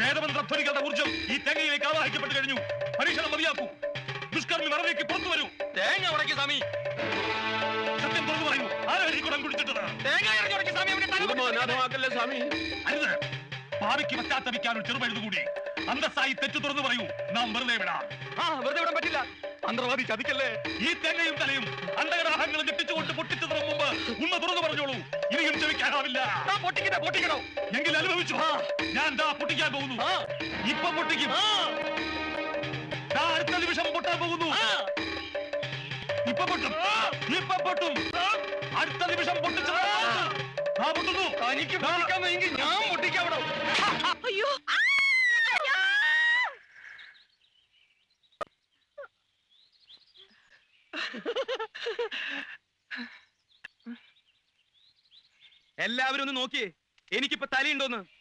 വേദമന്ത്രധ്വനികളുടെ ഊർജം ഈ തേങ്ങയിലേക്ക് ആവാഹിക്കപ്പെട്ടു കഴിഞ്ഞു. പരീക്ഷണം മതിയാക്കൂ. ദുഷ്കർമ്മി മറവിലേക്ക് പുറത്തു വരൂ. തേങ്ങ ഉടക്കി സ്വാമി. സത്യം തുറന്നു പറയൂ. ആരായി കുടം കുടിച്ചിട്ടത് തേങ്ങ ഇറങ്ങി സ്വാമി പൊട്ടിച്ച്. സ്വാമി? അരുത്. ഭാവിക്ക് പശ്ചാത്തപിക്കാൻ ഒരു ചെറുപഴുതുകൂടി അന്തസ്സായി തെറ്റു തുറന്നു പറയൂ. നാം വെറുതെ വിടാം. ആ വെറുതെ വിടാൻ പറ്റില്ല. മന്ത്രവാദി ചതിക്കല്ലേ? ഈ തേങ്ങയും തലയും അണ്ടകടാഹങ്ങളും ഞെട്ടിച്ചുകൊണ്ട് പൊട്ടിച്ചതിനു മുമ്പ് ഉമ്മ തുറന്നു പറഞ്ഞോളൂ. ആ പൊട്ടിക്കട്ടെ പൊട്ടിക്കണോ? എങ്കിൽ അനുഭവിച്ചു ഞാൻ ദാ പൊട്ടിക്കാൻ പോകുന്നു. ആ. ഇപ്പൊ പൊട്ടിക്കും. അടുത്ത നിമിഷം പൊട്ടാൻ പോകുന്നു. ആ. ഇപ്പൊ പൊട്ടും. ഇപ്പൊ പൊട്ടും. അടുത്ത നിമിഷം പൊട്ടിച്ചു. ആ. പൊട്ടുന്നു. തനിക്ക് പൊട്ടിക്കാമെങ്കിൽ ഞാൻ പൊട്ടിക്കാവിടോ അയ്യോ. എല്ലാവരും ഒന്ന് നോക്കിയേ. എനിക്കിപ്പോ തലയുണ്ടോന്ന്?